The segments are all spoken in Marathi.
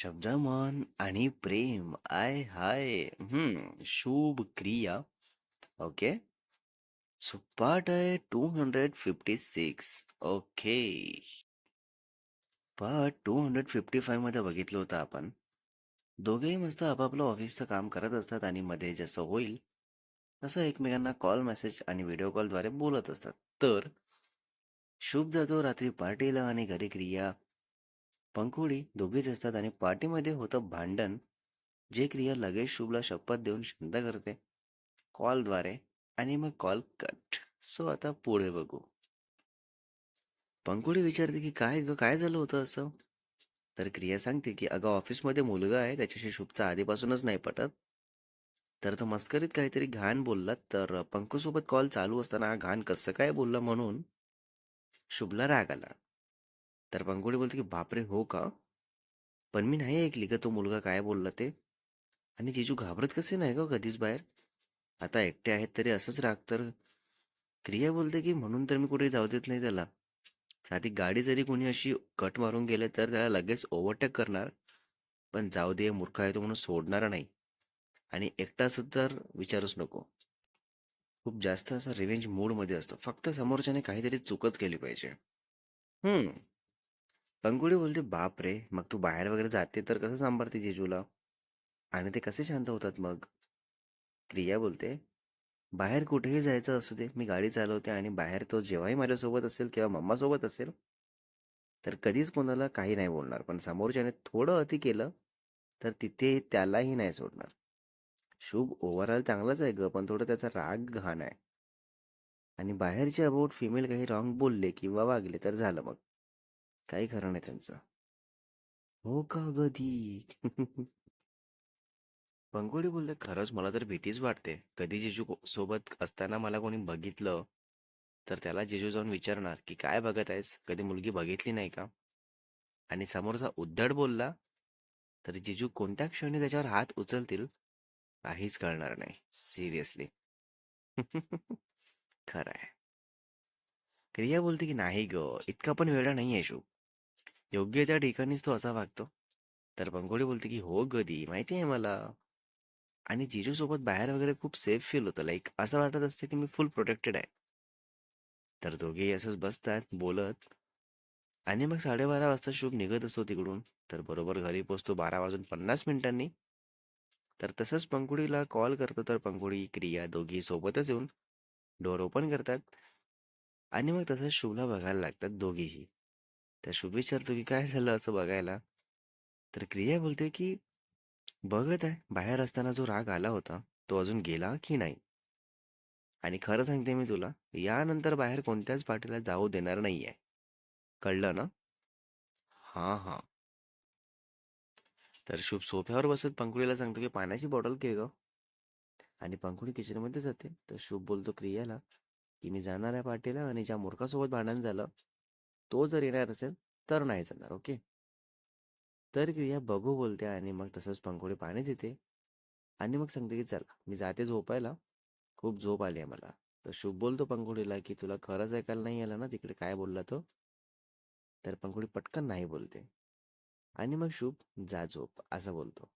शब्दमान आणि प्रेम. I hi. Hmm Shubh Kriya. Okay. So part आहे two hundred fifty six okay. Part two hundred fifty फाईव्हमध्ये बघितलं होतं आपण. दोघेही मस्त आपापलं ऑफिसचं काम करत असतात आणि मध्ये जसं होईल तसं एकमेकांना कॉल मेसेज आणि व्हिडिओ कॉलद्वारे बोलत असतात. तर शुभ जातो रात्री पार्टीला आणि घरी क्रिया. पंखुडी दोघेच असतात आणि पार्टीमध्ये होतं भांडण जे क्रिया लगेच शुभला शपथ देऊन शांत करते. कॉलद्वारे आणि मग कॉल कट सो आता पुढे बघू. पंकुडी विचारते की काय ग काय झालं होतं असं? तर क्रिया सांगते की अगं ऑफिसमध्ये मुलगा आहे त्याच्याशी शुभचा आधीपासूनच नाही पटत. तर तो मस्करीत काहीतरी घाण बोलला तर पंकूसोबत कॉल चालू असताना हा घाण कसं काय बोलला म्हणून शुभला राग आला. तर पंकुडी बोलते की बापरे! हो का? पण मी नाही ऐकली का तो मुलगा काय बोलला ते? आणि जिजू घाबरत कसे नाही ग कधीच बाहेर? आता एकटे आहेत तरी असंच राग तर. क्रिया बोलते की म्हणून तर मी कुठे जाऊ देत नाही त्याला. साधी गाडी जरी कोणी अशी कट मारून गेले तर त्याला लगेच ओव्हरटेक करणार. पण जाऊ दे मूर्ख आहे तो म्हणून सोडणार नाही. आणि एकटा सुद्धा विचारूच नको. खूप जास्त असा रिव्हेंज मूडमध्ये असतो. फक्त समोरच्याने काहीतरी चूकच केली पाहिजे. हम्म. पंकुडी बोलते बाप रे मग तू बाहेर वगैरे जाते तर कसं सांभाळते जिजूला? आणि ते कसे शांत होतात मग? क्रिया बोलते बाहेर कुठेही जायचं असू दे मी गाडी चालवते आणि बाहेर तो जेव्हाही माझ्यासोबत असेल किंवा मम्मासोबत असेल तर कधीच कोणाला काही नाही बोलणार. पण समोरच्याने थोडं अति केलं तर तिथे त्यालाही नाही सोडणार. शुभ ओव्हरऑल चांगलाच आहे ग पण थोडं त्याचा राग घाण आहे. आणि बाहेरचे अबाउट फिमेल काही रॉंग बोलले किंवा वागले तर झालं मग. काही खरं नाही त्यांचं? हो का गधी पंकोडी बोलले खरंच मला तर भीतीच वाटते. कधी जिजू सोबत असताना मला कोणी बघितलं तर त्याला जिजू जाऊन विचारणार की काय बघत आहेस? कधी मुलगी बघितली नाही का? आणि समोरचा उद्धट बोलला तर जिजू कोणत्या क्षणी त्याच्यावर हात उचलतील? काहीच कळणार नाही. सिरियसली. खरं आहे. क्रिया बोलते की नाही ग इतका पण वेळा नाही आहे शू योग्य त्या ठिकाणीच तो असा वागतो. तर पंकोडी बोलते की हो गदी माहिती आहे मला. आणि जिजूसोबत बाहेर वगैरे खूप सेफ फील होतं. लाईक असं वाटत असतं की मी फुल प्रोटेक्टेड आहे. तर दोघेही असंच बसतात बोलत. आणि मग साडेबारा वाजता शुभ निघत असतो तिकडून. तर बरोबर घरी पोचतो बारा वाजून पन्नास मिनिटांनी. तर तसंच पंकुडीला कॉल करतो तर पंकुडी क्रिया दोघी सोबतच येऊन. डोअर ओपन करतात. आणि मग तसंच शुभला बघायला लागतात दोघीही. तर शुभ विचारतो की काय झालं असं बघायला? तर क्रिया बोलते की बघत आहे बाहेर असताना जो राग आला होता तो अजून गेला की नाही? आणि खरं सांगते मी तुला यानंतर बाहेर कोणत्याच पार्टीला जाऊ देणार नाहीये. कळलं ना? हा हा. तर शुभ सोफ्यावर बसत पंकुडीला सांगतो की पाण्याची बॉटल घे ग. आणि पंकुडी किचनमध्ये जाते. तर शुभ बोलतो क्रियाला की मी जाणार आहे पार्टीला आणि ज्या मूर्खासोबत भांडण झालं तो जर येणार असेल तर नाही जाणार ओके? तर क्रिया बघू बोलते आणि मग तसंच पंकुडी पाणी देते. आणि मग सांगते की चला मी जाते झोपायला. खूप झोप आली आहे मला. तर शुभ बोलतो पंकुडीला की तुला खरंच ऐकायला नाही आलं ना तिकडे काय बोलला तो? तर पंकुडी पटकन नाही बोलते. आणि मग शुभ जा झोप असं बोलतो.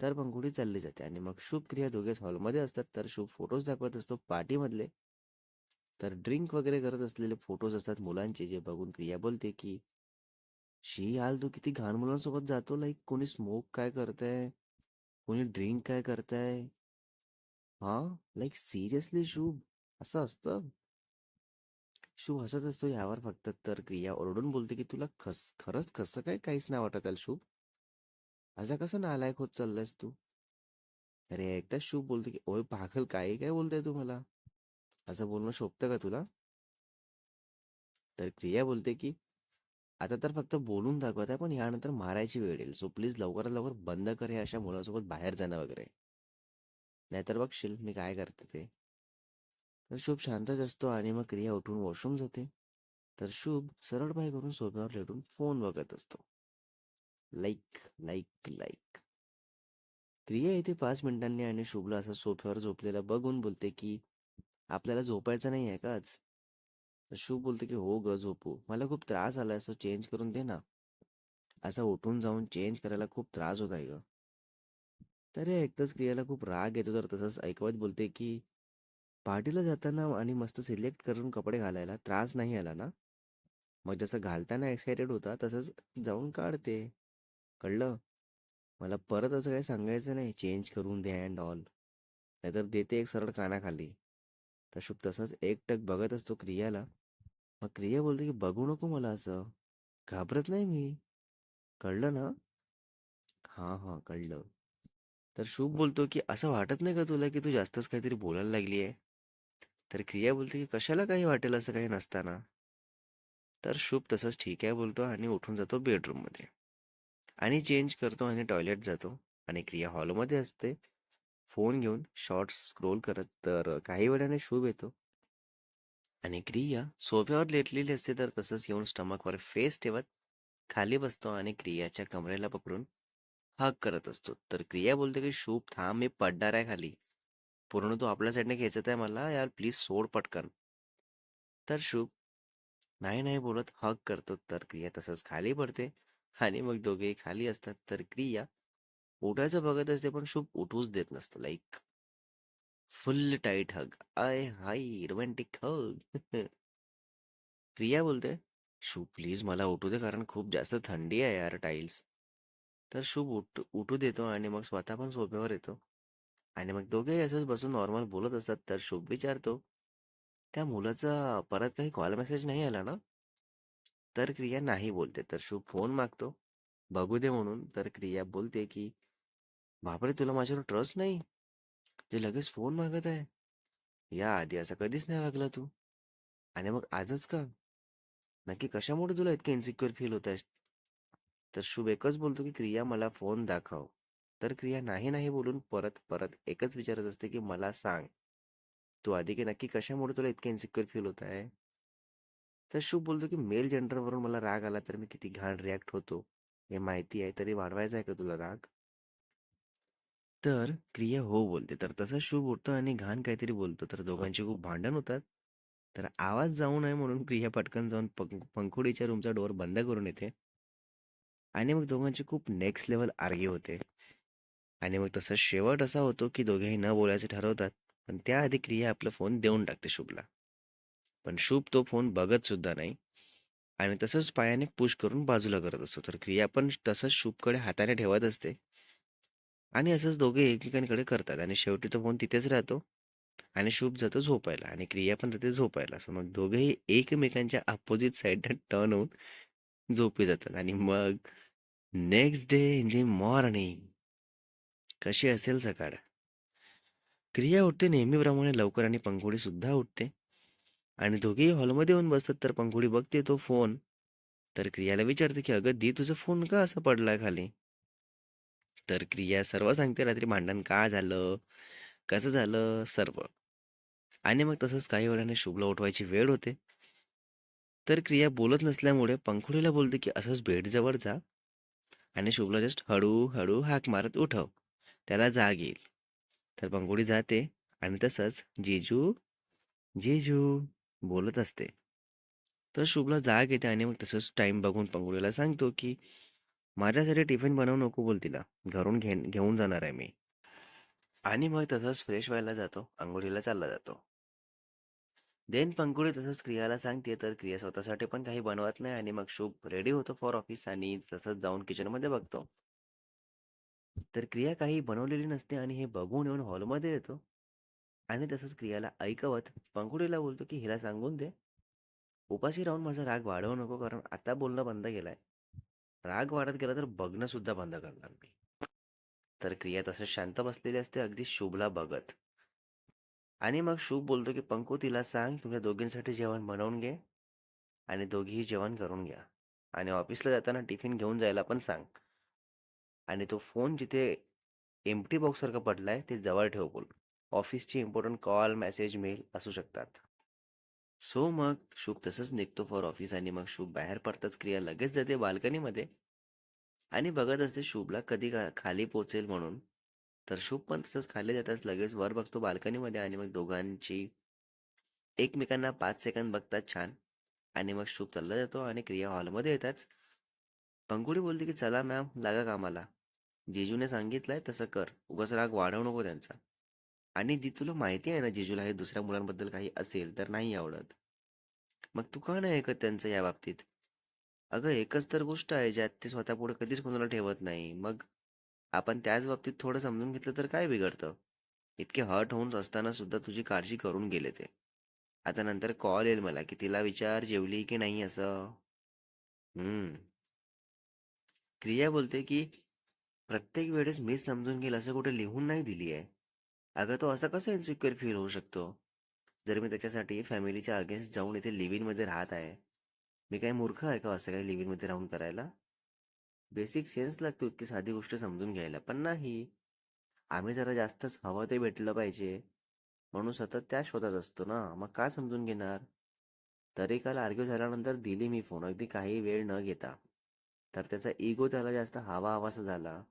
तर पंकुडी चालली जाते आणि मग शुभ क्रिया दोघेच हॉलमध्ये असतात. तर शुभ फोटोज दाखवत असतो पार्टीमधले तर ड्रिंक वगैरे करत असलेले फोटोज असतात मुलांचे जे बघून क्रिया बोलते की शी याल तू किती घाण मुलांसोबत जातो? लाईक कोणी स्मोक काय करताय? कोणी ड्रिंक काय करताय? हा? लाईक सिरियसली शुभ असं असतं? शुभ हसत असतो यावर फक्त. तर क्रिया ओरडून बोलते की तुला खस खरंच कसं काय काहीच नाही वाटत आहे शुभ असा कसं नालायक होत चाललायस तू? अरे एकदा शुभ बोलते की ओय पाखल काही काय बोलताय तू मला? असं बोलणं शोभतं का तुला? तर क्रिया बोलते की आता तर फक्त बोलून दाखवत आहे पण यानंतर मारायची वेळ येईल. सो प्लीज लवकरात लवकर बंद कर हे अशा मुलासोबत बाहेर जाणं वगैरे. नाहीतर बघशील मी काय करते ते. तर शुभ शांतच असतो आणि मग क्रिया उठून वॉशरूम जाते. तर शुभ सरळ पाय करून सोफ्यावर लेटून फोन बघत असतो. लाईक लाईक लाईक क्रिया येते पाच मिनिटांनी आणि शुभला असं सोफ्यावर झोपलेला बघून बोलते की आपल्याला झोपायचं नाही आहे का आज तर बोलते की हो ग झोपू मला खूप त्रास आलाय सो चेंज करून दे ना असं उठून जाऊन चेंज करायला खूप त्रास होत आहे ग तर हे ऐकताच क्रियाला खूप राग येतो तर तसंच ऐकवत बोलते की पार्टीला जाताना आणि मस्त सिलेक्ट करून कपडे घालायला त्रास नाही आला ना? मग जसं घालताना एक्सायटेड होता तसंच जाऊन काढते. कळलं? मला परत असं काही सांगायचं नाही चेंज करून दे अँड ऑल. नाहीतर देते एक सरळ कानाखाली. तर शुभ तसंच एकटक बघत असतो क्रियाला. मग क्रिया बोलते की बघू नको मला असं. घाबरत नाही मी. कळलं ना? हां, हां. कळलं. तर शुभ बोलतो की असं वाटत नाही का तुला की तू जास्तच काहीतरी बोलायला लागली आहे? तर क्रिया बोलते की कशाला काही वाटेल असं काही नसताना. तर शुभ तसंच ठीक आहे बोलतो आणि उठून जातो बेडरूममध्ये. आणि चेंज करतो आणि टॉयलेट जातो आणि क्रिया हॉलमध्ये असते. फोन घेऊन शॉर्ट्स स्क्रोल करत. तर काही वेळाने शूभ येतो. आणि क्रिया सोफ्यावर लेटलेली असते तर तसंच येऊन स्टमकवर फेस ठेवत खाली बसतो आणि क्रियाच्या कमरेला पकडून हक करत असतो. तर क्रिया बोलते की शूभ थांब मी पडणार आहे खाली. पूर्ण तू आपल्या साईडने खेचत आहे मला यार प्लीज सोड पटकन. तर शुभ नाही, नाही बोलत हक करतो. तर क्रिया तसंच खाली पडते आणि मग दोघेही खाली असतात. तर क्रिया उठायचं बघत असते पण शुभ उठूच देत नसतो. Like full tight hug. I हाय रोमॅन्टिक हग. प्रिया बोलते, "शुभ प्लीज मला उठू दे कारण खूप जास्त थंडी आहे यार टाईल्स." तर शुभ उठ उठू देतो आणि मग स्वतः पण सोफ्यावर येतो. आणि मग दोघेही असंच बसून नॉर्मल बोलत असतात. तर शुभ विचारतो, "त्या मुलाचा परत काही कॉल मेसेज नाही आला ना?" तर क्रिया नाही बोलते. तर शुभ फोन मागतो, बघू दे म्हणून. तर क्रिया बोलते की, "बापरे! तुला माझ्यावर ट्रस्ट नाही? ते लगेच फोन मागत आहे. या आधी असं कधीच नाही वागला तू. आणि मग आजच का? नक्की कशामुळे तुला इतकं इन्सिक्युअर फील होत आहे?" तर शुभ एकच बोलतो की, "क्रिया मला फोन दाखव." तर क्रिया नाही, नाही बोलून परत, परत एकच विचारत असते की, "मला सांग, तू आधी की नक्की कशामुळे तुला इतकं इन्सिक्युअर फील होत आहे?" तर शुभ बोलतो की, "मेल जेंडरवरून मला राग आला तर मी किती घाण रिॲक्ट होतो, हे माहिती आहे. तरी वाढवायचा आहे का तुला राग?" तर क्रिया हो बोलते. तर तसंच शुभ उठतो आणि घाण काहीतरी बोलतो. तर दोघांची खूप भांडण होतात. तर आवाज जाऊ नये म्हणून क्रिया पटकन जाऊन पंख पंखुडीच्या रूमचा डोअर बंद करून येते. आणि मग दोघांची खूप नेक्स्ट लेव्हल आर्ग्यू होते. आणि मग तसा शेवट असा होतो की दोघेही न बोलायचे ठरवतात. पण त्याआधी क्रिया आपला फोन देऊन टाकते शुभला. पण शुभ तो फोन बघत सुद्धा नाही. आणि तसंच पायाने पुश करून बाजूला करत असतो. तर क्रिया पण तसंच शुभकडे हाताने ठेवत असते. आणि असंच दोघे एकमेकांकडे करतात आणि शेवटी तो फोन तिथेच राहतो. आणि शुभ जातो झोपायला आणि क्रिया पण जाते झोपायला. सो मग दोघेही एकमेकांच्या अपोजिट साईडला टर्न होऊन झोपी जातात आणि मग next day in the morning कशी असेल सकाळ? क्रिया उठते नेहमीप्रमाणे लवकर आणि पंखुडी सुद्धा उठते. आणि दोघेही हॉलमध्ये येऊन बसतात. तर पंखुडी बघते तो फोन. तर क्रियाला विचारते की, "अगं दी तुझा फोन का असा पडलाय खाली?" तर क्रिया सर्व सांगते रात्री भांडण का झालं? कसं झालं? सर्व. आणि मग तसंच काही वेळाने शुभला उठवायची वेळ होते. तर क्रिया बोलत नसल्यामुळे पंखुडीला बोलते की, "असंच बेडजवळ जा आणि शुभला जस्ट हळूहळू हाक मारत उठव. त्याला जाग येईल." तर पंखुडी जाते आणि तसंच जेजू जेजू बोलत असते. तर शुभला जाग येते आणि मग तसंच टाईम बघून पंखुडीला सांगतो की, "माझ्यासाठी टिफिन बनवू नको बोल तिला. घरून घेन घेऊन जाणार आहे मी." आणि मग तसंच फ्रेश व्हायला जातो. आंघोळीला चालला जातो. देन पंखुडी तसंच क्रियाला सांगते. तर क्रिया स्वतःसाठी पण काही बनवत नाही आणि मग शुभ रेडी होतो फॉर ऑफिस आणि तसंच जाऊन किचनमध्ये बघतो. तर क्रिया काही बनवलेली नसते आणि हे बघून येऊन हॉलमध्ये येतो. आणि तसंच क्रियाला ऐकवत पंकुडीला बोलतो की, "हिला सांगून दे, उपाशी राहून माझा राग वाढवू नको कारण आता बोलणं बंद केलंय. राग वाढत गेला तर बघणं सुद्धा बंद करणार मी." तर क्रिया तसंच शांत बसलेली असते अगदी शुभला बघत. आणि मग शुभ बोलतो की, पंकू तिला सांग तुमच्या दोघींसाठी जेवण बनवून घे आणि दोघीही जेवण करून घ्या आणि ऑफिसला जाताना टिफिन घेऊन जायला पण सांग. आणि तो फोन जिथे एम्प्टी बॉक्ससारखा पडलाय ते जवळ ठेव बोल. ऑफिसची इम्पॉर्टंट कॉल, मेसेज, मेल असू शकतात." सो मग शुभ तसंच निघतो फॉर ऑफिस आणि मग शुभ बाहेर पडताच क्रिया लगेच जाते बाल्कनीमध्ये. आणि बघत असते शुभला कधी खाली पोहोचेल म्हणून. तर शुभ पण तसंच खाली जाताच लगेच वर बघतो बाल्कनीमध्ये आणि मग दोघांची एकमेकांना पाच सेकंद बघतात छान. आणि मग शुभ चालला जातो आणि क्रिया हॉलमध्ये येताच. पंगुडी बोलते की चला मॅम लागा कामाला. जिजूने सांगितलंय तसं कर. उगाच राग वाढवू नको त्यांचा. आणि ती तुला माहिती आहे ना जिजूला हे दुसऱ्या मुलांबद्दल काही असेल तर नाही आवडत. मग तू का नाही ऐकत त्यांचं या बाबतीत? अगं एकच तर गोष्ट आहे ज्यात ते स्वतः पुढे कधीच कोणाला ठेवत नाही. मग आपण त्याच बाबतीत थोडं समजून घेतलं तर काय बिघडतं? इतके हर्ट होऊन असताना सुद्धा तुझी काळजी करून गेले ते. आता नंतर कॉल येईल मला की तिला विचार जेवली की नाही असं? हम्म. क्रिया बोलते की प्रत्येक वेळेस मीच समजून घेईल असं कुठे लिहून नाही दिली आहे. अगं तो असा कसा इन्सिक्युअर फील होऊ शकतो? जर मी त्याच्यासाठी फॅमिलीच्या अगेन्स्ट जाऊन इथे लिव्हिनमध्ये राहत आहे मी काही मूर्ख आहे का असं काही लिव्हिनमध्ये राहून करायला? बेसिक सेन्स लागतो इतकी साधी गोष्ट समजून घ्यायला पण नाही. आम्ही जरा जास्तच हवं ते भेटलं पाहिजे. म्हणून सतत त्या शोधात असतो ना मग का समजून घेणार? तरी काल आर्ग्यू झाल्यानंतर दिली मी फोन अगदी काही वेळ न घेता. तर त्याचा इगो त्याला जास्त हवा हवासा झाला.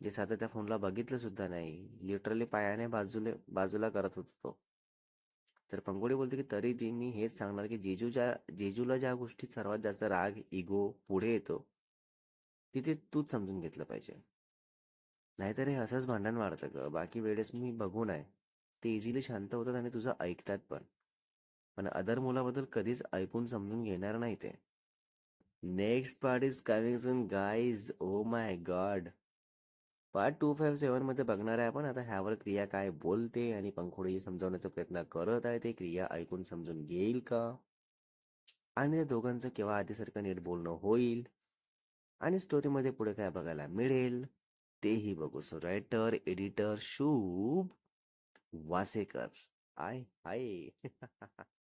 जे साधं त्या फोनला बघितलं सुद्धा नाही. लिटरली पायाने बाजूले बाजूला करत होतो तो. तर पंगोडी बोलते की तरी ती मी हेच सांगणार की जेजूच्या जेजूला ज्या गोष्टीत सर्वात जास्त राग इगो पुढे येतो तिथे तूच समजून घेतलं पाहिजे. नाहीतर हे असंच भांडण वाढतं ग. बाकी वेळेस मी बघून आहे ते इझिली शांत होतात आणि तुझं ऐकतात पण. पण अदर मुलाबद्दल कधीच ऐकून समजून घेणार नाही ते. Next part is coming soon guys oh my god part two five सेवनमध्ये बघणार आहे आपण. आता ह्यावर क्रिया काय बोलते आणि पंखोडी समजावण्याचा प्रयत्न करत आहे. ते क्रिया ऐकून समजून घेईल का? आणि त्या दोघांचं केव्हा आधीसारखं नीट बोलणं होईल? आणि स्टोरीमध्ये पुढे काय बघायला मिळेल? तेही बघू. सो रायटर एडिटर शुभ वासेकर. आय हाय.